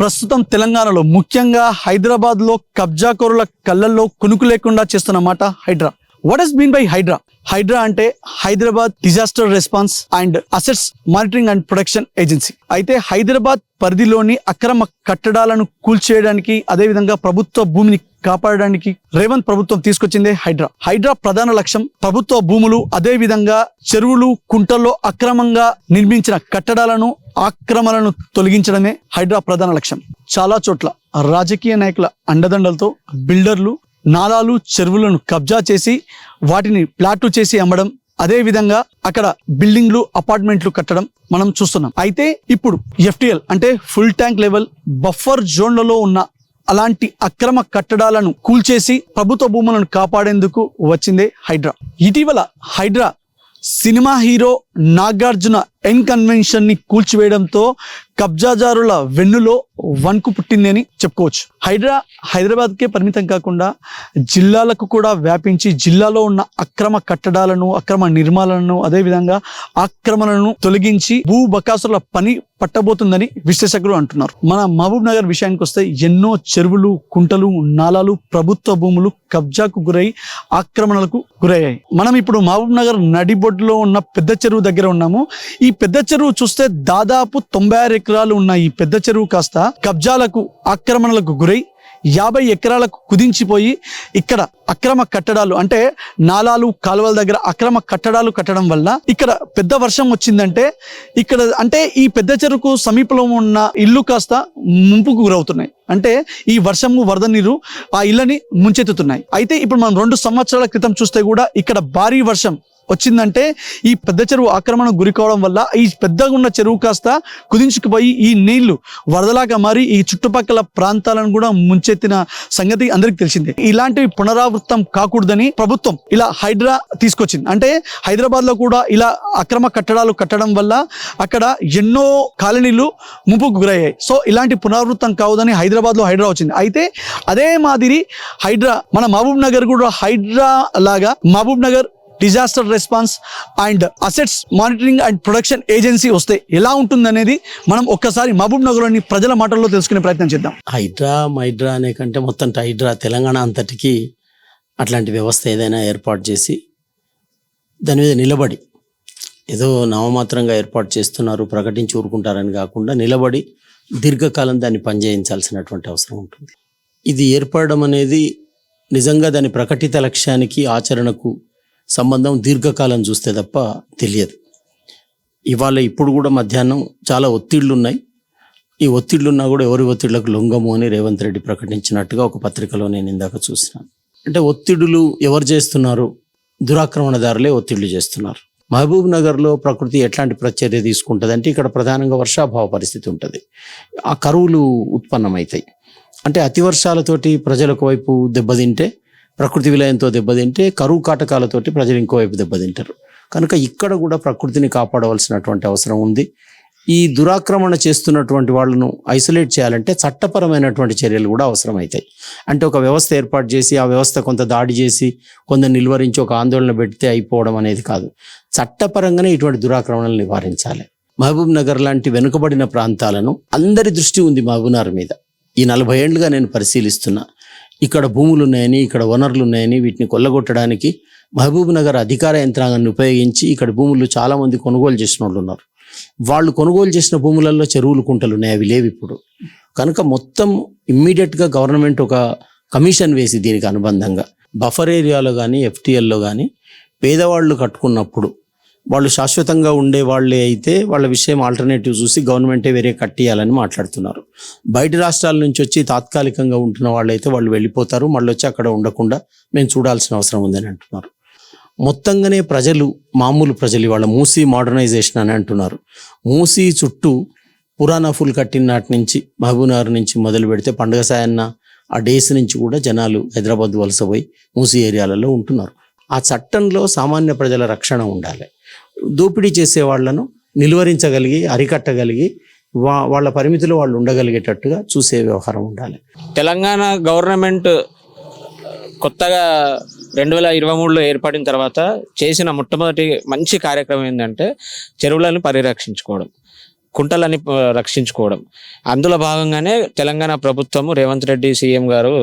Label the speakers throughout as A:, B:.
A: ప్రస్తుతం తెలంగాణలో ముఖ్యంగా హైదరాబాద్లో కబ్జాకోరుల కళ్ళల్లో కునుకు లేకుండా చేస్తున్నమాట HYDRAA. What is mean by HYDRAA? HYDRAA అంటే Hyderabad disaster response and assets monitoring and production agency అయితే హైదరాబాద్ పరిధిలోని అక్రమ కట్టడాలను కూల్చేయడానికి అదేవిధంగా ప్రభుత్వ భూమిని కాపాడడానికి రేవంత్ ప్రభుత్వం తీసుకొచ్చిందే హైడ్రా. హైడ్రా ప్రధాన లక్ష్యం ప్రభుత్వ భూములు అదే విధంగా చెరువులు కుంటల్లో అక్రమంగా నిర్మించిన కట్టడాలను ఆక్రమణలను తొలగించడమే హైడ్రా ప్రధాన లక్ష్యం. చాలా చోట్ల రాజకీయ నాయకుల అండదండలతో బిల్డర్లు నాలాలు చెరువులను కబ్జా చేసి వాటిని ప్లాట్లు చేసి అమ్మడం అదే విధంగా అక్కడ బిల్డింగ్లు అపార్ట్మెంట్లు కట్టడం మనం చూస్తున్నాం. అయితే ఇప్పుడు ఎఫ్టిఎల్ అంటే ఫుల్ ట్యాంక్ లెవెల్ బఫర్ జోన్లలో ఉన్న అలాంటి అక్రమ కట్టడాలను కూల్చేసి ప్రభుత్వ భూములను కాపాడేందుకు వచ్చిందే హైడ్రా. ఇటీవల HYDRAA cinema hero Nagarjuna N కన్వెన్షన్ని కూల్చివేయడంతో కబ్జాదారుల వెన్నులో వణుకు పుట్టింది అని చెప్పుకోవచ్చు. హైదరా హైదరాబాద్కే పరిమితం కాకుండా జిల్లాలకు కూడా వ్యాపించి జిల్లాలో ఉన్న అక్రమ కట్టడాలను అక్రమ నిర్మాణాలను అదేవిధంగా ఆక్రమణలను తొలగించి భూ బకాసుల పని పట్టబోతుందని విశ్లేషకులు అంటున్నారు. మన మహబూబ్ నగర్ విషయానికి వస్తే ఎన్నో చెరువులు కుంటలు నాలాలు ప్రభుత్వ భూములు కబ్జాకు గురై ఆక్రమణలకు గురయ్యాయి. మనం ఇప్పుడు మహబూబ్ నగర్ నడిబొడ్డులో ఉన్న పెద్ద చెరువు దగ్గర ఉన్నాము. ఈ ఈ పెద్ద చెరువు చూస్తే దాదాపు తొంభై ఆరు ఎకరాలు ఉన్న ఈ పెద్ద చెరువు కాస్త కబ్జాలకు ఆక్రమణలకు గురై యాభై ఎకరాలకు కుదించిపోయి ఇక్కడ అక్రమ కట్టడాలు అంటే నాలాలు కాలువల దగ్గర అక్రమ కట్టడాలు కట్టడం వల్ల ఇక్కడ పెద్ద వర్షం వచ్చిందంటే ఇక్కడ అంటే ఈ పెద్ద చెరువుకు సమీపంలో ఉన్న ఇల్లు కాస్త ముంపుకు గురవుతున్నాయి. అంటే ఈ వర్షము వరద నీరు ఆ ఇళ్ళని ముంచెత్తుతున్నాయి. అయితే ఇప్పుడు మనం రెండు సంవత్సరాల క్రితం చూస్తే కూడా ఇక్కడ భారీ వర్షం వచ్చిందంటే ఈ పెద్ద చెరువు ఆక్రమణ గురి కావడం వల్ల ఈ పెద్దగా ఉన్న చెరువు కాస్త కుదించుకుపోయి ఈ నీళ్ళు వరదలాగా మారి ఈ చుట్టుపక్కల ప్రాంతాలను కూడా ముంచెత్తిన సంగతి అందరికి తెలిసిందే. ఇలాంటివి పునరావృతం కాకూడదని ప్రభుత్వం ఇలా హైడ్రా తీసుకొచ్చింది. అంటే హైదరాబాద్లో కూడా ఇలా అక్రమ కట్టడాలు కట్టడం వల్ల అక్కడ ఎన్నో కాలనీలు ముంపుకు గురయ్యాయి. సో ఇలాంటి పునరావృతం కావుదని హైదరాబాద్లో హైడ్రా వచ్చింది. అయితే అదే మాదిరి హైడ్రా మన మహబూబ్ నగర్ కూడా హైడ్రా లాగా Mahabub Nagar disaster response and assets monitoring and production agency వస్తే ఎలా ఉంటుందనేది మనం ఒక్కసారి మహబూబ్ నగర్లోని ప్రజల మాటల్లో తెలుసుకునే ప్రయత్నం చేద్దాం.
B: హైడ్రా మైడ్రా అనే కంటే మొత్తం హైడ్రా తెలంగాణ అంతటికి అట్లాంటి వ్యవస్థ ఏదైనా ఏర్పాటు చేసి దాని మీద నిలబడి ఏదో నామమాత్రంగా ఏర్పాటు చేస్తున్నారు ప్రకటించి ఊరుకుంటారని కాకుండా నిలబడి దీర్ఘకాలం దాన్ని పనిచేయించాల్సినటువంటి అవసరం ఉంటుంది. ఇది ఏర్పడడం అనేది నిజంగా దాని ప్రకటిత లక్ష్యానికి ఆచరణకు సంబంధం దీర్ఘకాలం చూస్తే తప్ప తెలియదు. ఇవాళ ఇప్పుడు కూడా మధ్యాహ్నం చాలా ఒత్తిళ్ళు ఉన్నాయి ఈ ఒత్తిళ్ళు ఉన్నా కూడా ఎవరి ఒత్తిళ్ళకు లొంగము అని రేవంత్ రెడ్డి ప్రకటించినట్టుగా ఒక పత్రికలో నేను ఇందాక చూసినాను. అంటే ఒత్తిడులు ఎవరు చేస్తున్నారు? దురాక్రమణదారులే ఒత్తిళ్ళు చేస్తున్నారు. మహబూబ్ నగర్లో ప్రకృతి ఎట్లాంటి ప్రచర్య తీసుకుంటుంది అంటే ఇక్కడ ప్రధానంగా వర్షాభావ పరిస్థితి ఉంటుంది. ఆ కరువులు ఉత్పన్నమవుతాయి. అంటే అతి వర్షాలతోటి ప్రజలకు వైపు దెబ్బతింటే ప్రకృతి విలయంతో దెబ్బతింటే కరువు కాటకాలతోటి ప్రజలు ఇంకోవైపు దెబ్బతింటారు. కనుక ఇక్కడ కూడా ప్రకృతిని కాపాడవలసినటువంటి అవసరం ఉంది. ఈ దురాక్రమణ చేస్తున్నటువంటి వాళ్ళను ఐసోలేట్ చేయాలంటే చట్టపరమైనటువంటి చర్యలు కూడా అవసరమవుతాయి అంటే ఒక వ్యవస్థ ఏర్పాటు చేసి ఆ వ్యవస్థ కొంత దాడి చేసి కొంత నిలువరించి ఒక ఆందోళన పెడితే అయిపోవడం అనేది కాదు. చట్టపరంగానే ఇటువంటి దురాక్రమణలు నివారించాలి. మహబూబ్ నగర్ లాంటి వెనుకబడిన ప్రాంతాలను అందరి దృష్టి ఉంది మహబూబ్ నగర్ మీద. ఈ నలభై ఏళ్ళుగా నేను పరిశీలిస్తున్నా. ఇక్కడ భూములు ఉన్నాయని ఇక్కడ వనరులు ఉన్నాయని వీటిని కొల్లగొట్టడానికి మహబూబ్ నగర్ అధికార యంత్రాంగాన్ని ఉపయోగించి ఇక్కడ భూములు చాలామంది కొనుగోలు చేసిన వాళ్ళు ఉన్నారు. వాళ్ళు కొనుగోలు చేసిన భూములలో చెరువులు కుంటలు ఉన్నాయి. అవి లేవు ఇప్పుడు. కనుక మొత్తం ఇమ్మీడియట్గా గవర్నమెంట్ ఒక కమిషన్ వేసి దీనికి అనుబంధంగా బఫర్ ఏరియాలో కానీ ఎఫ్టీఎల్లో కానీ పేదవాళ్ళు కట్టుకున్నప్పుడు వాళ్ళు శాశ్వతంగా ఉండే వాళ్ళే అయితే వాళ్ళ విషయం ఆల్టర్నేటివ్ చూసి గవర్నమెంటే వేరే కట్టియాలని మాట్లాడుతున్నారు. బయట రాష్ట్రాల నుంచి వచ్చి తాత్కాలికంగా ఉంటున్న వాళ్ళైతే వాళ్ళు వెళ్ళిపోతారు. మళ్ళీ వచ్చి అక్కడ ఉండకుండా మేము చూడాల్సిన అవసరం ఉందని అంటున్నారు. మొత్తంగానే ప్రజలు మామూలు ప్రజలు ఇవాళ మూసీ మోడర్నైజేషన్ అని అంటున్నారు. మూసీ చుట్టూ పురాణా ఫుల్ కట్టిన నాటి నుంచి మహబూబ్నగర్ నుంచి మొదలు పెడితే పండుగ సాయన్న ఆ డేస్ నుంచి కూడా జనాలు హైదరాబాద్ వలస పోయి మూసీ ఏరియాలలో ఉంటున్నారు. ఆ చట్టంలో సామాన్య ప్రజల రక్షణ ఉండాలి. దోపిడీ చేసే వాళ్ళను నిలువరించగలిగి అరికట్టగలిగి వా వాళ్ళ పరిమితిలో వాళ్ళు ఉండగలిగేటట్టుగా చూసే వ్యవహారం ఉండాలి.
C: తెలంగాణ గవర్నమెంట్ కొత్తగా రెండు వేల ఇరవై మూడులో ఏర్పడిన తర్వాత చేసిన మొట్టమొదటి మంచి కార్యక్రమం ఏంటంటే చెరువులను పరిరక్షించుకోవడం కుంటలని రక్షించుకోవడం. అందులో భాగంగానే తెలంగాణ ప్రభుత్వము రేవంత్ రెడ్డి సీఎం గారు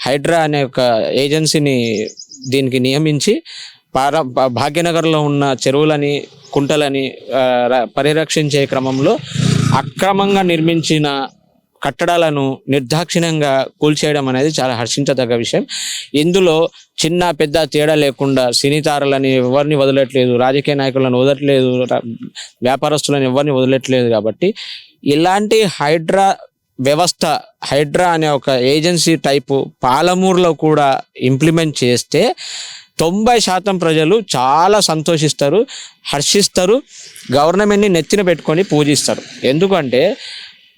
C: హైడ్రా అనే ఒక ఏజెన్సీని దీనికి నియమించి పార భా- భాగ్యనగర్లో ఉన్న చెరువులని కుంటలని ర- పరిరక్షించే క్రమంలో అక్రమంగా నిర్మించిన కట్టడాలను నిర్దాక్షిణ్యంగా కూల్చేయడం అనేది చాలా హర్షించదగ్గ విషయం. ఇందులో చిన్న పెద్ద తేడా లేకుండా సినీతారులని ఎవరిని వదలట్లేదు రాజకీయ నాయకులను వదలట్లేదు వ్యాపారస్తులను ఎవరిని వదలట్లేదు కాబట్టి ఇలాంటి హైడ్రా వ్యవస్థ హైడ్రా అనే ఒక ఏజెన్సీ టైపు పాలమూరులో కూడా ఇంప్లిమెంట్ చేస్తే తొంభై శాతం ప్రజలు చాలా సంతోషిస్తారు హర్షిస్తారు గవర్నమెంట్ని నెత్తిన పెట్టుకొని పూజిస్తారు. ఎందుకంటే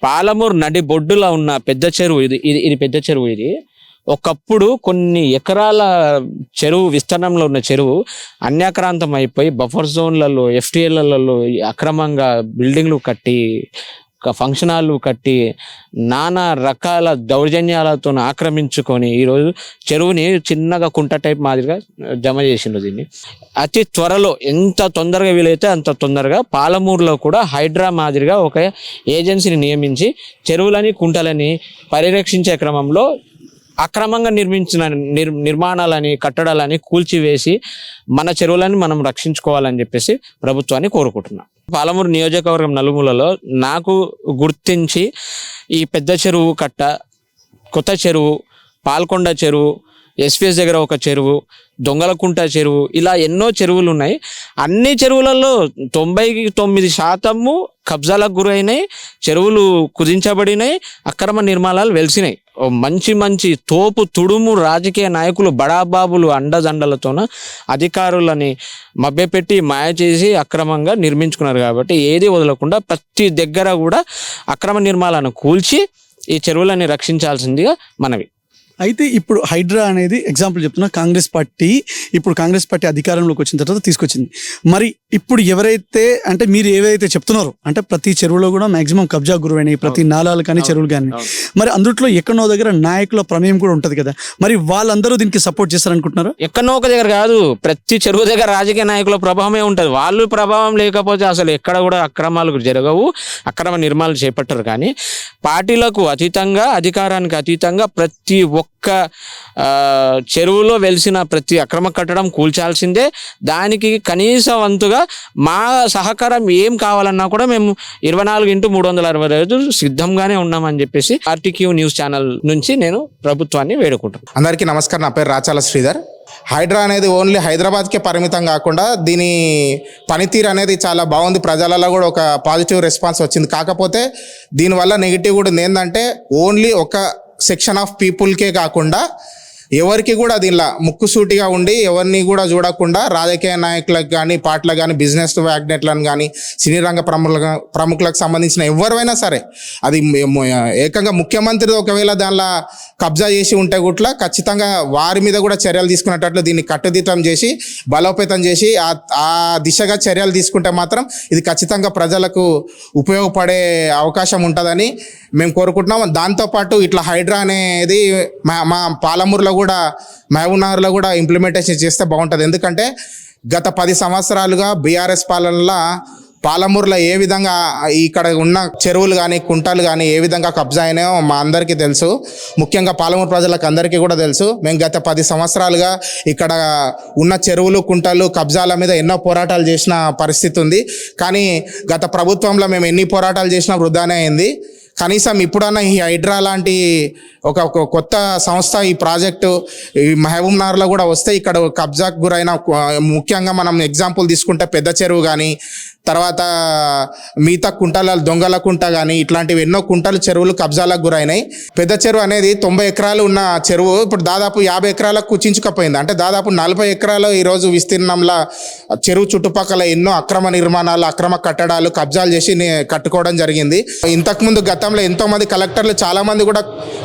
C: పాలమూరు నడి బొడ్డులో ఉన్న పెద్ద చెరువు ఇది ఇది ఇది పెద్ద చెరువు ఇది. ఒకప్పుడు కొన్ని ఎకరాల చెరువు విస్తీర్ణంలో ఉన్న చెరువు అన్యాక్రాంతం అయిపోయి బఫర్ జోన్లలో ఎఫ్టీఎల్లలో అక్రమంగా బిల్డింగ్లు కట్టి ఫంక్షన్ హాల్లు కట్టి నానా రకాల దౌర్జన్యాలతో ఆక్రమించుకొని ఈరోజు చెరువుని చిన్నగా కుంట టైప్ మాదిరిగా జమ చేసిండు దీన్ని. అతి త్వరలో ఎంత తొందరగా వీలైతే అంత తొందరగా పాలమూరులో కూడా హైడ్రా మాదిరిగా ఒక ఏజెన్సీని నియమించి చెరువులని కుంటలని పరిరక్షించే క్రమంలో అక్రమంగా నిర్మించిన నిర్ నిర్మాణాలని కట్టడాలని కూల్చివేసి మన చెరువులని మనం రక్షించుకోవాలని చెప్పేసి ప్రభుత్వాన్ని కోరుకుంటున్నాం. పాలమూరు నియోజకవర్గం నలుమూలలో నాకు గుర్తించి ఈ పెద్ద చెరువు కట్ట కొత్త చెరువు పాల్కొండ చెరువు ఎస్పీఎస్ దగ్గర ఒక చెరువు దొంగలకుంట చెరువు ఇలా ఎన్నో చెరువులు ఉన్నాయి అన్ని చెరువులలో తొంభై తొమ్మిది శాతము కబ్జాలకు గురైనాయి చెరువులు కుదించబడినాయి అక్రమ నిర్మాణాలు వెలిసినాయి. మంచి మంచి తోపు తుడుము రాజకీయ నాయకులు బడాబాబులు అండదండలతోన అధికారులని మభ్యపెట్టి మాయ చేసి అక్రమంగా నిర్మించుకున్నారు కాబట్టి ఏది వదలకుండా ప్రతి దగ్గర కూడా అక్రమ నిర్మాణాలను కూల్చి ఈ చెరువులని రక్షించాల్సిందిగా మనవి.
A: అయితే ఇప్పుడు హైడ్రా అనేది ఎగ్జాంపుల్ చెప్తున్నా కాంగ్రెస్ పార్టీ ఇప్పుడు కాంగ్రెస్ పార్టీ అధికారంలోకి వచ్చిన తర్వాత తీసుకొచ్చింది. మరి ఇప్పుడు ఎవరైతే అంటే మీరు ఏవైతే చెప్తున్నారో అంటే ప్రతి చెరువులో కూడా మాక్సిమం కబ్జా గురైనాయి ప్రతి నాలాలు కానీ చెరువులు కానీ. మరి అందుట్లో ఎక్కడో దగ్గర నాయకుల ప్రమేయం కూడా ఉంటది కదా. మరి వాళ్ళందరూ దీనికి సపోర్ట్ చేస్తారనుకుంటున్నారా?
C: ఎక్కడో ఒక దగ్గర కాదు. ప్రతి చెరువు దగ్గర రాజకీయ నాయకుల ప్రభావమే ఉంటుంది. వాళ్ళు ప్రభావం లేకపోతే అసలు ఎక్కడ కూడా అక్రమాలు జరగవు. అక్రమ నిర్మాణాలు చేపట్టరు కానీ పార్టీలకు అతీతంగా అధికారానికి అతీతంగా ప్రతి ఒక్క చెరువులో వెలిసిన ప్రతి అక్రమ కట్టడం కూల్చాల్సిందే. దానికి కనీస వంతుగా మా సహకారం ఏం కావాలన్నా కూడా మేము ఇరవై నాలుగు ఇంటూ మూడు వందల అరవై రోజు సిద్ధంగానే ఉన్నామని చెప్పేసి ఆర్టీక్యూ న్యూస్ ఛానల్ నుంచి నేను ప్రభుత్వాన్ని వేడుకుంటున్నాను.
D: అందరికీ నమస్కారం. నా పేరు రాచాల శ్రీధర్. హైడ్రా అనేది ఓన్లీ హైదరాబాద్కే పరిమితం కాకుండా దీని పనితీరు అనేది చాలా బాగుంది. ప్రజలలో కూడా ఒక పాజిటివ్ రెస్పాన్స్ వచ్చింది. కాకపోతే దీనివల్ల నెగిటివ్ కూడా ఏంటంటే ఓన్లీ ఒక సెక్షన్ ఆఫ్ పీపుల్కే కాకుండా ఎవరికి కూడా దీనిలో ముక్కుసూటిగా ఉండి ఎవరిని కూడా చూడకుండా రాజకీయ నాయకులకు కానీ పార్టీలకు కానీ బిజినెస్ వ్యాగ్నెట్లను కానీ సినీ రంగ ప్రముఖులకు ప్రముఖులకు సంబంధించిన ఎవరైనా సరే అది ఏకంగా ముఖ్యమంత్రి ఒకవేళ దానిలో కబ్జా చేసి ఉంటే గుట్ల ఖచ్చితంగా వారి మీద కూడా చర్యలు తీసుకునేటట్లు దీన్ని కట్టుదిట్టం చేసి బలోపేతం చేసి ఆ ఆ దిశగా చర్యలు తీసుకుంటే మాత్రం ఇది ఖచ్చితంగా ప్రజలకు ఉపయోగపడే అవకాశం ఉంటుందని మేము కోరుకుంటున్నాం. దాంతోపాటు ఇట్లా హైడ్రా అనేది మా మా పాలమూరులో కూడా మహబూబ్నగర్లో కూడా ఇంప్లిమెంటేషన్ చేస్తే బాగుంటుంది. ఎందుకంటే గత పది సంవత్సరాలుగా బీఆర్ఎస్ పాలనలో పాలమూరులో ఏ విధంగా ఇక్కడ ఉన్న చెరువులు కానీ కుంటలు కానీ ఏ విధంగా కబ్జా అయినాయో మా అందరికీ తెలుసు. ముఖ్యంగా పాలమూరు ప్రజలకు అందరికీ కూడా తెలుసు. మేము గత పది సంవత్సరాలుగా ఇక్కడ ఉన్న చెరువులు కుంటలు కబ్జాల మీద ఎన్నో పోరాటాలు చేసిన పరిస్థితి ఉంది. కానీ గత ప్రభుత్వంలో మేము ఎన్ని పోరాటాలు చేసినా వృధానే అయింది. కనీసం ఇప్పుడన్నా ఈ హైడ్రా లాంటి ఒక కొత్త సంస్థ ఈ ప్రాజెక్టు ఈ మహబూబ్ నగర్లో కూడా వస్తే ఇక్కడ కబ్జాకు గురైన ముఖ్యంగా మనం ఎగ్జాంపుల్ తీసుకుంటే పెద్ద చెరువు కానీ తర్వాత మిగతా కుంటల దొంగల కుంట కానీ ఇట్లాంటివి ఎన్నో కుంటలు చెరువులు కబ్జాలకు గురైనాయి. పెద్ద చెరువు అనేది తొంభై ఎకరాలు ఉన్న చెరువు. ఇప్పుడు దాదాపు యాభై ఎకరాలకు కుచించుకపోయింది. అంటే దాదాపు నలభై ఎకరాలు ఈరోజు విస్తీర్ణంలో చెరువు చుట్టుపక్కల ఎన్నో అక్రమ నిర్మాణాలు అక్రమ కట్టడాలు కబ్జాలు చేసి కట్టుకోవడం జరిగింది. ఇంతకుముందు గతంలో ఎంతోమంది కలెక్టర్లు చాలామంది కూడా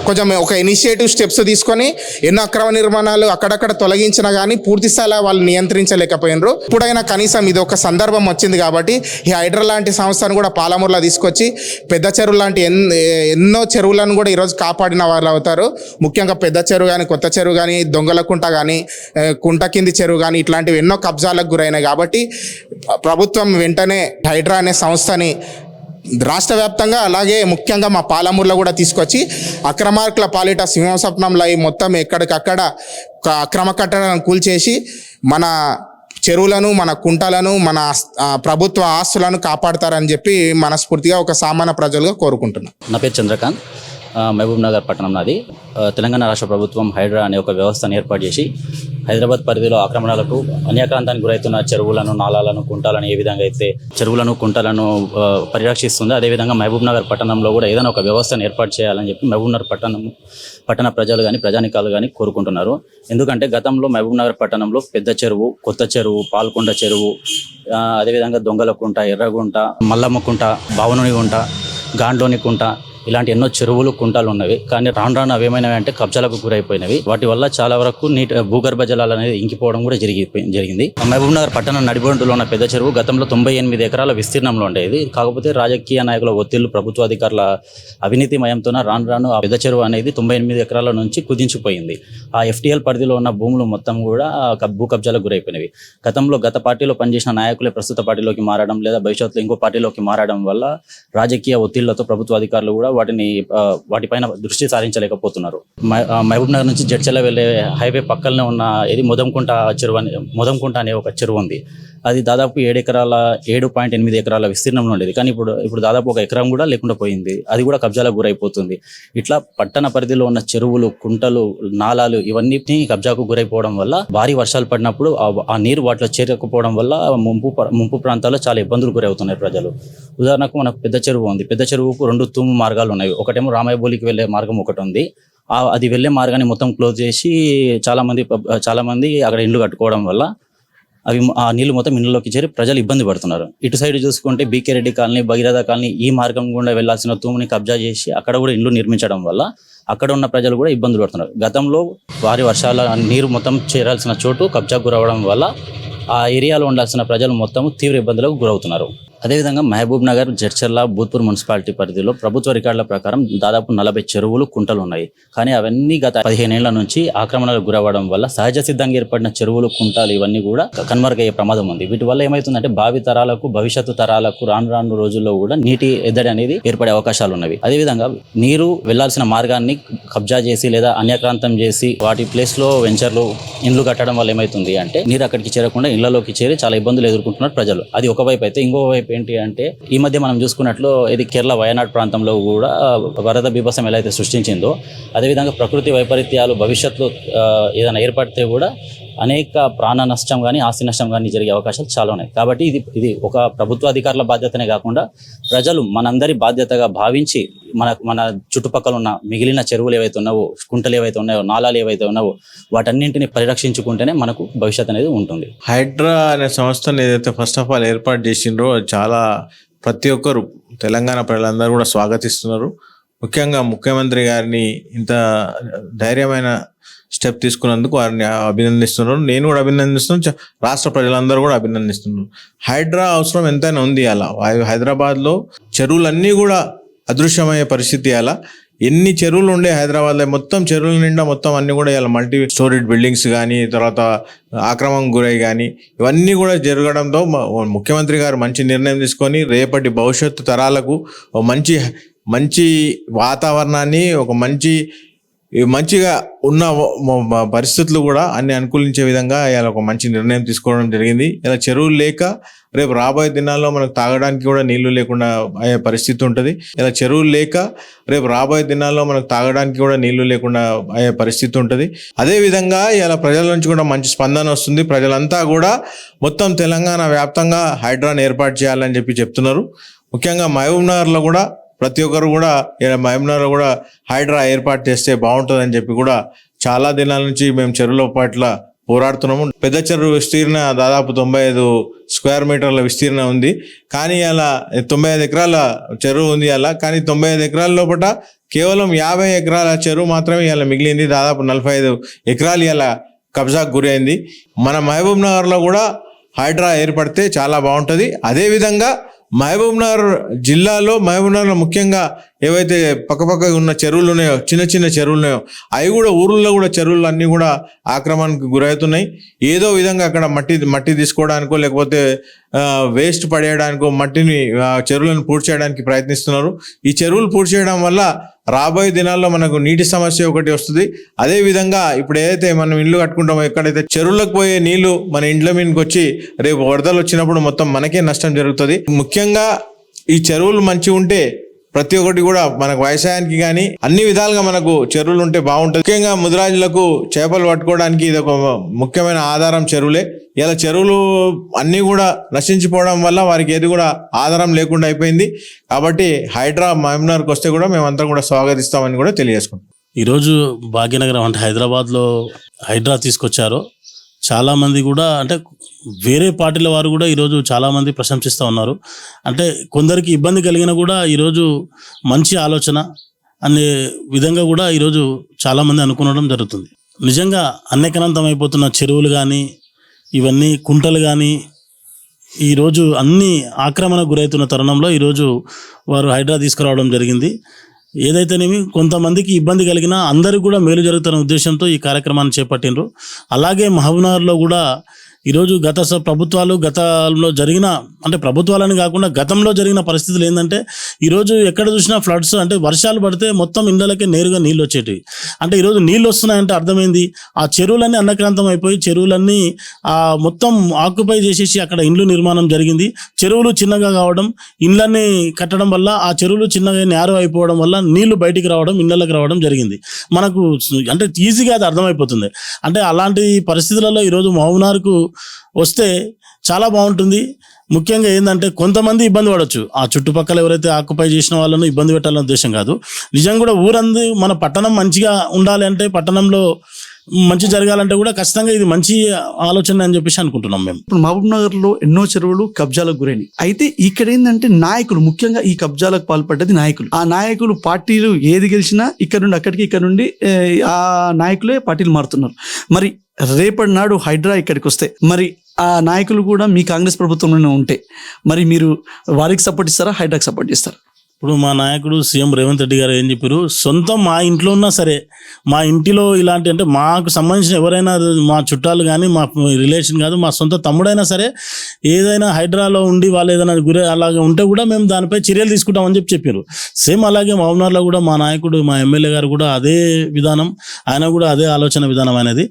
D: కొంచెం ఒక ఇనిషియేటివ్ స్టెప్స్ తీసుకొని ఎన్నో అక్రమ నిర్మాణాలు అక్కడక్కడ తొలగించినా కానీ పూర్తిస్థాయిలో వాళ్ళు నియంత్రించలేకపోయినరు. ఇప్పుడైనా కనీసం ఇది ఒక సందర్భం వచ్చింది కాబట్టి ఈ హైడ్రా లాంటి సంస్థను కూడా పాలమూరులో తీసుకొచ్చి పెద్ద చెరువు లాంటి ఎన్ ఎన్నో చెరువులను కూడా ఈరోజు కాపాడిన వాళ్ళు అవుతారు. ముఖ్యంగా పెద్ద చెరువు కానీ కొత్త చెరువు కానీ దొంగల కుంట కానీ కుంట కింది చెరువు కానీ ఇట్లాంటివి ఎన్నో కబ్జాలకు గురైనాయి కాబట్టి ప్రభుత్వం వెంటనే హైడ్రా అనే సంస్థని రాష్ట్ర వ్యాప్తంగా అలాగే ముఖ్యంగా మా పాలమూరులో కూడా తీసుకొచ్చి అక్రమార్కుల పాలిట సింహస్వప్నంలో అవి మొత్తం ఎక్కడికక్కడ ఒక అక్రమ కట్టడాలను కూల్చేసి మన చెరువులను మన కుంటలను మన ప్రభుత్వ ఆస్తులను కాపాడతారని చెప్పి మనస్ఫూర్తిగా ఒక సామాన్య ప్రజలుగా కోరుకుంటున్నాను
E: నా పేరు చంద్రకాంత్. మహబూబ్ నగర్ పట్టణం నాది. తెలంగాణ రాష్ట్ర ప్రభుత్వం హైడ్రా అనే ఒక వ్యవస్థను ఏర్పాటు చేసి హైదరాబాద్ పరిధిలో ఆక్రమణలకు అన్యాక్రాంతానికి గురవుతున్న చెరువులను నాలాలను కుంటాలను ఏ విధంగా అయితే చెరువులను కుంటలను పరిరక్షిస్తుందో అదేవిధంగా మహబూబ్ నగర్ పట్టణంలో కూడా ఏదైనా ఒక వ్యవస్థను ఏర్పాటు చేయాలని చెప్పి మహబూబ్ నగర్ పట్టణం పట్టణ ప్రజలు కానీ ప్రజానికాలు కానీ కోరుకుంటున్నారు. ఎందుకంటే గతంలో మహబూబ్ నగర్ పట్టణంలో పెద్ద చెరువు కొత్త చెరువు పాల్కొండ చెరువు అదేవిధంగా దొంగల కుంట ఎర్రగుంట మల్లమ్మ కుంట బావనుని గుంట గాండ్లోని కుంట ఇలాంటి ఎన్నో చెరువులు కుంటాలు ఉన్నవి. కానీ రాను రాను అవి ఏమైనవి అంటే కబ్జాలకు గురైపోయినవి. వాటి వల్ల చాలా వరకు నీటి భూగర్భ జలాలు అనేది ఇంకిపోవడం కూడా జరిగి జరిగింది. మహబూబ్ నగర్ పట్టణం నడిబొండులో ఉన్న పెద్ద చెరువు గతంలో తొంభై ఎనిమిది ఎకరాల విస్తీర్ణంలో ఉండేది. కాకపోతే రాజకీయ నాయకుల ఒత్తిళ్ళు ప్రభుత్వ అధికారుల అవినీతి మయంతోన రాను రాను ఆ పెద్ద చెరువు అనేది తొంభై ఎనిమిది ఎకరాల నుంచి కుదించిపోయింది. ఆ ఎఫ్టీఎల్ పరిధిలో ఉన్న భూములు మొత్తం కూడా భూ కబ్జాలకు గురైపోయినవి. గతంలో గత పార్టీలో పనిచేసిన నాయకులే ప్రస్తుత పార్టీలోకి మారడం లేదా భవిష్యత్తులో ఇంకో పార్టీలోకి మారడం వల్ల రాజకీయ ఒత్తిళ్ళతో ప్రభుత్వ అధికారులు కూడా వాటిని వాటిపైన దృష్టి సారించలేకపోతున్నారు. మహబూబ్ నగర్ నుంచి జడ్చల వెళ్ళే హైవే పక్కనే ఉన్న ఇది ముదంకుంట చెరువు అని ముదంకుంట అనే ఒక చెరువు ఉంది. అది దాదాపు ఏడు ఎకరాల ఏడు పాయింట్ ఎనిమిది ఎకరాల విస్తీర్ణంలో ఉండేది. కానీ ఇప్పుడు ఇప్పుడు దాదాపు ఒక ఎకరం కూడా లేకుండా పోయింది. అది కూడా కబ్జాలకు గురైపోతుంది. ఇట్లా పట్టణ పరిధిలో ఉన్న చెరువులు కుంటలు నాలాలు ఇవన్నీ కబ్జాకు గురైపోవడం వల్ల భారీ వర్షాలు పడినప్పుడు ఆ- నీరు వాటిలో చేరకపోవడం వల్ల ముంపు ముంపు ప్రాంతాల్లో చాలా ఇబ్బందులు గురవుతున్నాయి ప్రజలు. ఉదాహరణకు మనకు పెద్ద చెరువు ఉంది. పెద్ద చెరువుకు రెండు తూము మార్గాలు ఉన్నాయి. ఒకటేమో రామాయబోలికి వెళ్ళే మార్గం ఒకటి ఉంది. అది వెళ్ళే మార్గాన్ని మొత్తం క్లోజ్ చేసి చాలా మంది చాలా మంది అక్కడ ఇల్లు కట్టుకోవడం వల్ల అవి ఆ నీళ్ళు మొత్తం ఇండ్లలోకి చేరి ప్రజలు ఇబ్బంది పడుతున్నారు. ఇటు సైడ్ చూసుకుంటే BK Reddy colony Bhagiratha colony ఈ మార్గం గుండా వెళ్ళాల్సిన తూముని కబ్జా చేసి అక్కడ కూడా ఇండ్లు నిర్మించడం వల్ల అక్కడ ఉన్న ప్రజలు కూడా ఇబ్బందులు పడుతున్నారు. గతంలో భారీ వర్షాల నీరు మొత్తం చేరాల్సిన చోటు కబ్జాకు గురవడం వల్ల ఆ ఏరియాలో ఉండాల్సిన ప్రజలు మొత్తం తీవ్ర ఇబ్బందులకు గురవుతున్నారు. అదేవిధంగా మహబూబ్ నగర్ జడ్చర్ల భూత్పూర్ మున్సిపాలిటీ పరిధిలో ప్రభుత్వ రికార్డుల ప్రకారం దాదాపు నలభై చెరువులు కుంటలు ఉన్నాయి. కానీ అవన్నీ గత పదిహేనేళ్ళ నుంచి ఆక్రమణలకు గురవడం వల్ల సహజ సిద్ధంగా ఏర్పడిన చెరువులు కుంటాలు ఇవన్నీ కూడా కనుమరుగయ్యే ప్రమాదం ఉంది. వీటి వల్ల ఏమవుతుందంటే భావి తరాలకు భవిష్యత్తు తరాలకు రాను రాను రోజుల్లో కూడా నీటి ఎద్దడి అనేది ఏర్పడే అవకాశాలు ఉన్నవి. అదేవిధంగా నీరు వెళ్ళాల్సిన మార్గాన్ని కబ్జా చేసి లేదా అన్యక్రాంతం చేసి వాటి ప్లేస్లో వెంచర్లు ఇండ్లు కట్టడం వల్ల ఏమవుతుంది అంటే నీరు అక్కడికి చేరకుండా ఇళ్ళలోకి చేరి చాలా ఇబ్బందులు ఎదుర్కొంటున్నారు ప్రజలు. అది ఒక వైపు అయితే ఇంకో వైపు ఏంటి అంటే ఈ మధ్య మనం చూసుకున్నట్లు ఇది కేరళ వయనాడ్ ప్రాంతంలో కూడా వరద బీభత్సం ఎలా అయితే సృష్టించిందో అదేవిధంగా ప్రకృతి వైపరీత్యాలు భవిష్యత్తులో ఏదైనా ఏర్పడితే కూడా అనేక ప్రాణ నష్టం కానీ ఆస్తి నష్టం కానీ జరిగే అవకాశాలు చాలా ఉన్నాయి. కాబట్టి ఇది ఇది ఒక ప్రభుత్వ అధికారుల బాధ్యతనే కాకుండా ప్రజలు మనందరి బాధ్యతగా భావించి మన మన చుట్టుపక్కల ఉన్న మిగిలిన చెరువులు ఏవైతే ఉన్నావో కుంటలు ఏవైతే ఉన్నాయో నాలాలు ఏవైతే ఉన్నావో వాటన్నింటిని పరిరక్షించుకుంటేనే మనకు భవిష్యత్తు అనేది ఉంటుంది.
F: హైడ్రా అనే సంస్థను ఏదైతే ఫస్ట్ ఆఫ్ ఆల్ ఏర్పాటు చేసిండ్రో చాలా ప్రతి ఒక్కరు తెలంగాణ ప్రజలందరూ కూడా స్వాగతిస్తున్నారు. ముఖ్యంగా ముఖ్యమంత్రి గారిని ఇంత ధైర్యమైన స్టెప్ తీసుకున్నందుకు వారిని అభినందిస్తున్నారు నేను కూడా అభినందిస్తున్నాను. రాష్ట్ర ప్రజలందరూ కూడా అభినందిస్తున్నారు. హైడ్రా అవసరం ఎంతైనా ఉంది అలా. హైదరాబాద్లో చెరువులన్నీ కూడా అదృశ్యమయ్యే పరిస్థితి అలా. ఎన్ని చెరువులు ఉండే హైదరాబాద్లో మొత్తం చెరువుల నిండా మొత్తం అన్ని కూడా ఇలా మల్టీ స్టోరీడ్ బిల్డింగ్స్ కానీ తర్వాత ఆక్రమం గురై కానీ ఇవన్నీ కూడా జరగడంతో ముఖ్యమంత్రి గారు మంచి నిర్ణయం తీసుకొని రేపటి భవిష్యత్తు తరాలకు ఒక మంచి మంచి వాతావరణాన్ని ఒక మంచి మంచిగా ఉన్న పరిస్థితులు కూడా అన్ని అనుకూలించే విధంగా ఇలా ఒక మంచి నిర్ణయం తీసుకోవడం జరిగింది. ఇలా చెరువులు లేక రేపు రాబోయే దినాల్లో మనకు తాగడానికి కూడా నీళ్ళు లేకుండా అయ్యే పరిస్థితి ఉంటుంది. ఇలా చెరువులు లేక రేపు రాబోయే దినాల్లో మనకు తాగడానికి కూడా నీళ్ళు లేకుండా అయ్యే పరిస్థితి ఉంటుంది. అదే విధంగా ఇలా ప్రజల నుంచి కూడా మంచి స్పందన వస్తుంది. ప్రజలంతా కూడా మొత్తం తెలంగాణ వ్యాప్తంగా హైడ్రాన్ ఏర్పాటు చేయాలని చెప్పి చెప్తున్నారు. ముఖ్యంగా మహబూబ్ నగర్లో కూడా ప్రతి ఒక్కరు కూడా ఈడ మహబూబ్నగర్లో కూడా హైడ్రా ఏర్పాటు చేస్తే బాగుంటుందని చెప్పి కూడా చాలా దినాల నుంచి మేము చెరువుల పట్ల పోరాడుతున్నాము. పెద్ద చెరువు విస్తీర్ణ దాదాపు తొంభై ఐదు స్క్వేర్ మీటర్ల విస్తీర్ణ ఉంది. కానీ అలా తొంభై ఐదు ఎకరాల చెరువు ఉంది అలా. కానీ తొంభై ఐదు ఎకరాల లోపల కేవలం యాభై ఎకరాల చెరువు మాత్రమే ఇలా మిగిలింది. దాదాపు నలభై ఐదు ఎకరాలు ఇలా కబ్జాకు గురైంది. మన మహబూబ్ నగర్లో కూడా హైడ్రా ఏర్పడితే చాలా బాగుంటుంది. అదేవిధంగా మహబూబ్నగర్ జిల్లాలో మహబూబ్నగర్లో ముఖ్యంగా ఏవైతే పక్కపక్క ఉన్న చెరువులు ఉన్నాయో చిన్న చిన్న చెరువులు ఉన్నాయో అవి కూడా ఊర్లలో కూడా చెరువులు అన్నీ కూడా ఆక్రమణకు గురవుతున్నాయి. ఏదో విధంగా అక్కడ మట్టి మట్టి తీసుకోవడానికో లేకపోతే వేస్ట్ పడేయడానికో మట్టిని చెరువులను పూడ్చేయడానికి ప్రయత్నిస్తున్నారు. ఈ చెరువులు పూడ్చేయడం వల్ల రాబోయే దినాల్లో మనకు నీటి సమస్య ఒకటి వస్తుంది. అదే విధంగా ఇప్పుడు ఏదైతే మనం ఇల్లు కట్టుకుంటామో ఎక్కడైతే చెరువులకు పోయే నీళ్ళు మన ఇండ్ల మీదకి వచ్చి రేపు వరదలు వచ్చినప్పుడు మొత్తం మనకే నష్టం జరుగుతుంది. ముఖ్యంగా ఈ చెరువులు మంచిగా ఉంటే ప్రతి ఒక్కటి కూడా మనకు వ్యవసాయానికి కానీ అన్ని విధాలుగా మనకు చెరువులు ఉంటే బాగుంటుంది. ముఖ్యంగా ముదిరాజులకు చేపలు పట్టుకోవడానికి ఇది ఒక ముఖ్యమైన ఆధారం చెరువులే. ఇలా చెరువులు అన్నీ కూడా నశించిపోవడం వల్ల వారికి ఏది కూడా ఆధారం లేకుండా అయిపోయింది. కాబట్టి హైడ్రా మహమ్నగర్కి వస్తే కూడా మేమంతా కూడా స్వాగతిస్తామని కూడా తెలియజేసుకుంటాం
G: ఈరోజు భాగ్యనగరం అంటే హైదరాబాద్లో హైడ్రా తీసుకొచ్చారు. చాలామంది కూడా అంటే వేరే పార్టీల వారు కూడా ఈరోజు చాలామంది ప్రశంసిస్తూ ఉన్నారు. అంటే కొందరికి ఇబ్బంది కలిగినా కూడా ఈరోజు మంచి ఆలోచన అనే విధంగా కూడా ఈరోజు చాలామంది అనుకునడం జరుగుతుంది. నిజంగా అన్నకనంతమైపోతున్న చెరువులు కానీ ఇవన్నీ కుంటలు కానీ ఈరోజు అన్ని ఆక్రమణ గురవుతున్న తరుణంలో ఈరోజు వారు హైడ్రా తీసుకురావడం జరిగింది. ఏదైతేనేమి కొంతమందికి ఇబ్బంది కలిగినా అందరికీ కూడా మేలు జరుగుతున్న ఉద్దేశంతో ఈ కార్యక్రమాన్ని చేపట్టినరు అలాగే మహబూబ్నగర్లో కూడా ఈరోజు గత స- ప్రభుత్వాలు గతంలో జరిగిన అంటే ప్రభుత్వాలని కాకుండా గతంలో జరిగిన పరిస్థితులు ఏంటంటే ఈరోజు ఎక్కడ చూసినా ఫ్లడ్స్ అంటే వర్షాలు పడితే మొత్తం ఇళ్ళకే నేరుగా నీళ్ళు వచ్చేటివి. అంటే ఈరోజు నీళ్ళు వస్తున్నాయంటే అర్థమైంది. ఆ చెరువులన్నీ అన్నక్రాంతం అయిపోయి చెరువులన్నీ ఆ మొత్తం ఆక్యుపై చేసేసి అక్కడ ఇండ్లు నిర్మాణం జరిగింది. చెరువులు చిన్నగా కావడం ఇండ్లన్నీ కట్టడం వల్ల ఆ చెరువులు చిన్నగా నేరు అయిపోవడం వల్ల నీళ్ళు బయటికి రావడం ఇళ్ళకి రావడం జరిగింది. మనకు అంటే ఈజీగా అది అర్థమైపోతుంది. అంటే అలాంటి పరిస్థితులలో ఈరోజు మహబూబ్నగర్కు వస్తే చాలా బాగుంటుంది. ముఖ్యంగా ఏంటంటే కొంతమంది ఇబ్బంది పడవచ్చు ఆ చుట్టుపక్కల ఎవరైతే ఆక్యుపై చేసిన వాళ్ళను ఇబ్బంది పెట్టాలనే ఉద్దేశం కాదు. నిజం కూడా ఊరందు మన పట్టణం మంచిగా ఉండాలి అంటే పట్టణంలో మంచి జరగాలంటే కూడా ఖచ్చితంగా ఇది మంచి ఆలోచన అని చెప్పేసి అనుకుంటున్నాం మేము.
A: ఇప్పుడు మహబూబ్ నగర్లో ఎన్నో చెరువులు కబ్జాలకు గురైనాయి అయితే ఇక్కడ ఏంటంటే నాయకులు ముఖ్యంగా ఈ కబ్జాలకు పాల్పడ్డది నాయకులు. ఆ నాయకులు పార్టీలు ఏది గెలిచినా ఇక్కడ నుండి అక్కడికి ఇక్కడ నుండి ఆ నాయకులే పార్టీలు మారుతున్నారు. మరి రేపటి నాడు హైడ్రా ఇక్కడికి వస్తే మరి ఆ నాయకులు కూడా మీ కాంగ్రెస్ ప్రభుత్వంలోనే ఉంటే మరి మీరు వారికి సపోర్ట్ ఇస్తారా హైడ్రాకి సపోర్ట్ చేస్తారా?
G: ఇప్పుడు మా నాయకుడు సీఎం రేవంత్ రెడ్డి గారు ఏం చెప్పారు? సొంతం మా ఇంట్లో ఉన్నా సరే మా ఇంటిలో ఇలాంటి అంటే మాకు సంబంధించిన ఎవరైనా మా చుట్టాలు కానీ మా రిలేషన్ కాదు మా సొంత తమ్ముడైనా సరే ఏదైనా హైడ్రాలో ఉండి వాళ్ళు ఏదైనా గురి అలాగే ఉంటే కూడా మేము దానిపై చర్యలు తీసుకుంటామని చెప్పి చెప్పారు. సేమ్ అలాగే మౌనార్లో కూడా మా నాయకుడు మా ఎమ్మెల్యే గారు కూడా అదే విధానం ఆయన కూడా అదే ఆలోచన విధానం అనేది.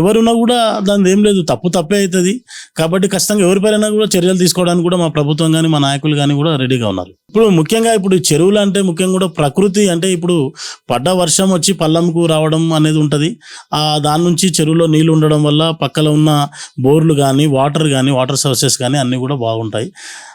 G: ఎవరున్నా కూడా దాని ఏం లేదు తప్పు తప్పే అవుతుంది కాబట్టి ఖచ్చితంగా ఎవరిపైనా కూడా చర్యలు తీసుకోవడానికి కూడా మా ప్రభుత్వం కానీ మా నాయకులు కానీ కూడా రెడీగా ఉన్నారు. ఇప్పుడు ముఖ్యంగా ఇప్పుడు చెరువులు అంటే ముఖ్యంగా కూడా ప్రకృతి అంటే ఇప్పుడు పడ్డ వర్షం వచ్చి పల్లంకు రావడం అనేది ఉంటుంది. ఆ దాని నుంచి చెరువులో నీళ్ళు ఉండడం వల్ల పక్కన ఉన్న బోర్లు కానీ వాటర్ కానీ వాటర్ సోర్సెస్ కానీ అన్నీ కూడా బాగుంటాయి.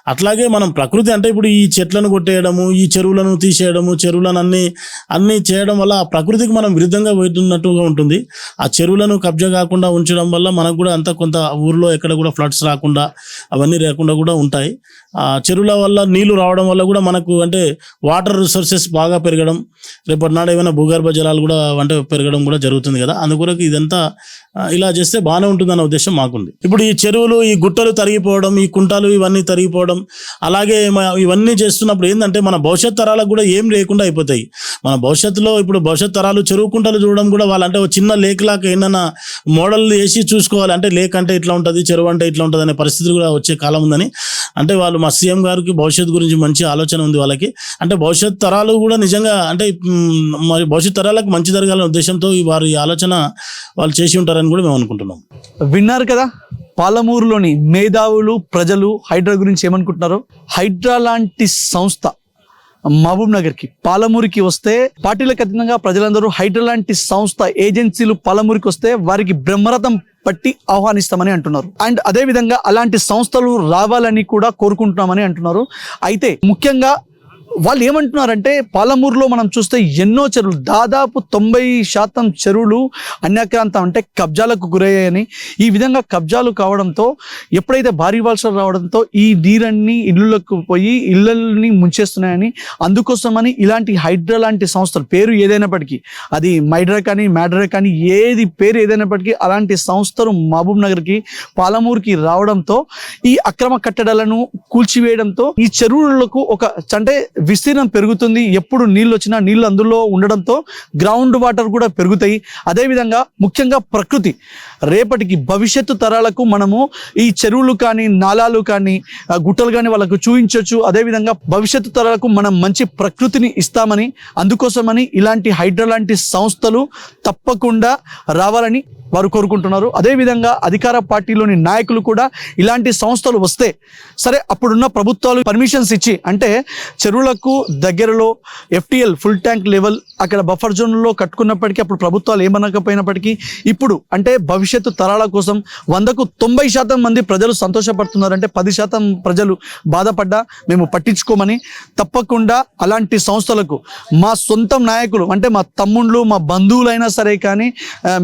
G: అట్లాగే మనం ప్రకృతి అంటే ఇప్పుడు ఈ చెట్లను కొట్టేయడము ఈ చెరువులను తీసేయడము చెరువులను అన్ని అన్ని చేయడం వల్ల ఆ ప్రకృతికి మనం విరుద్ధంగా పోతున్నట్టుగా ఉంటుంది. ఆ చెరువులను కబ్జా కాకుండా ఉంచడం వల్ల మనకు కూడా అంత కొంత ఊర్లో ఎక్కడ కూడా ఫ్లడ్స్ రాకుండా అవన్నీ లేకుండా కూడా ఉంటాయి. ఆ చెరువుల వల్ల నీళ్ళు రావడం వల్ల కూడా మనకు అంటే వాటర్ రిసోర్సెస్ బాగా పెరగడం రేపటి నాడు ఏమైనా భూగర్భ జలాలు కూడా అంటే పెరగడం కూడా జరుగుతుంది కదా. అందుకొరకు ఇదంతా ఇలా చేస్తే బాగానే ఉంటుందన్న ఉద్దేశం మాకుంది. ఇప్పుడు ఈ చెరువులు ఈ గుట్టలు తరిగిపోవడం ఈ కుంటాలు ఇవన్నీ తరిగిపోవడం అలాగే ఇవన్నీ చేస్తున్నప్పుడు ఏంటంటే మన భవిష్యత్ తరాలకు కూడా ఏం లేకుండా అయిపోతాయి. మన భవిష్యత్తులో ఇప్పుడు భవిష్యత్ తరాలు చెరువుకుంటలు చూడడం కూడా వాళ్ళంటే ఒక చిన్న లేక్ లాగా ఏంటన్నా మోడల్ వేసి చూసుకోవాలి. అంటే లేక్ అంటే ఇట్లా ఉంటుంది చెరువు అంటే ఇట్లా ఉంటుంది అనే పరిస్థితి కూడా వచ్చే కాలం ఉందని. అంటే వాళ్ళు మా సీఎం గారికి భవిష్యత్తు గురించి మంచి ఆలోచన ఉంది వాళ్ళకి. అంటే భవిష్యత్ తరాలు కూడా నిజంగా అంటే మరి భవిష్యత్ తరాలకు మంచి జరగాలనే ఉద్దేశంతో ఈ వారి ఆలోచన వాళ్ళు చేసి ఉంటారని కూడా మేము అనుకుంటున్నాం.
A: విన్నారు కదా? పాలమూరులోని మేధావులు ప్రజలు హైడ్రా గురించి ఏమనుకుంటున్నారు? హైడ్రా లాంటి సంస్థ మహబూబ్ నగర్కి పాలమూరికి వస్తే పార్టీలకు అతీతంగా ప్రజలందరూ హైడ్రా లాంటి సంస్థ ఏజెన్సీలు పాలమూరికి వస్తే వారికి బ్రహ్మరథం పట్టి ఆహ్వానిస్తామని అంటున్నారు. అండ్ అదే విధంగా అలాంటి సంస్థలు రావాలని కూడా కోరుకుంటున్నామని అంటున్నారు. అయితే ముఖ్యంగా వాళ్ళు ఏమంటున్నారంటే పాలమూరులో మనం చూస్తే ఎన్నో చెరువులు దాదాపు తొంభై శాతం చెరువులు అన్యాక్రాంతం అంటే కబ్జాలకు గురయ్యాయని. ఈ విధంగా కబ్జాలు కావడంతో ఎప్పుడైతే భారీ వర్షాలు రావడంతో ఈ నీరన్నీ ఇళ్ళకు పోయి ఇళ్ళని ముంచేస్తున్నాయని అందుకోసమని ఇలాంటి హైడ్రా లాంటి సంస్థలు పేరు ఏదైనప్పటికీ అది మైడ్రా కానీ మ్యాడ్రా కానీ ఏది పేరు ఏదైనప్పటికీ అలాంటి సంస్థలు మహబూబ్ నగర్కి పాలమూరుకి రావడంతో ఈ అక్రమ కట్టడాలను కూల్చివేయడంతో ఈ చెరువులకు ఒక అంటే విస్తీర్ణం పెరుగుతుంది. ఎప్పుడు నీళ్ళు వచ్చినా నీళ్ళు అందులో ఉండడంతో గ్రౌండ్ వాటర్ కూడా పెరుగుతాయి. అదేవిధంగా ముఖ్యంగా ప్రకృతి. రేపటికి భవిష్యత్తు తరాలకు మనము ఈ చెరువులు కానీ నాలాలు కానీ గుట్టలు కానీ వాళ్ళకు చూపించవచ్చు అదేవిధంగా భవిష్యత్తు తరాలకు మనం మంచి ప్రకృతిని ఇస్తామని అందుకోసమని ఇలాంటి హైడ్రా లాంటి సంస్థలు తప్పకుండా రావాలని వారు కోరుకుంటున్నారు. అదేవిధంగా అధికార పార్టీలోని నాయకులు కూడా ఇలాంటి సంస్థలు వస్తే సరే అప్పుడున్న ప్రభుత్వాలు పర్మిషన్స్ ఇచ్చి అంటే చెరువులకు దగ్గరలో ఎఫ్టీఎల్ ఫుల్ ట్యాంక్ లెవెల్ అక్కడ బఫర్ జోన్లో కట్టుకున్నప్పటికీ అప్పుడు ప్రభుత్వాలు ఏమనకపోయినప్పటికీ ఇప్పుడు అంటే భవిష్యత్తు తరాల కోసం వందకు తొంభై శాతం మంది ప్రజలు సంతోషపడుతున్నారంటే పది శాతం ప్రజలు బాధపడ్డా మేము పట్టించుకోమని తప్పకుండా అలాంటి సంస్థలకు మా సొంతం నాయకులు అంటే మా తమ్ముళ్ళు మా బంధువులైనా సరే కానీ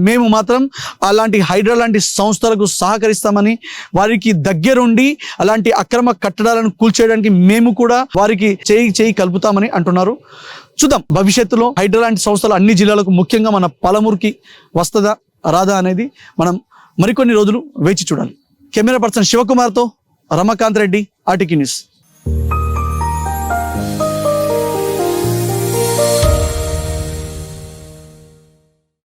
A: మేము మాత్రం అలాంటి హైడ్రా లాంటి సంస్థలకు సహకరిస్తామని వారికి దగ్గరుండి అలాంటి అక్రమ కట్టడాలను కూల్చేయడానికి మేము కూడా వారికి చేయి చేయి కలుపుతామని అంటున్నారు. చూద్దాం భవిష్యత్తులో హైడ్రా లాంటి సంస్థలు అన్ని జిల్లాలకు ముఖ్యంగా మన పలమూరుకి వస్తుందా రాదా అనేది మనం మరికొన్ని రోజులు వేచి చూడాలి. కెమెరా పర్సన్ శివకుమార్తో రమకాంత్ రెడ్డి ఆర్టికి న్యూస్.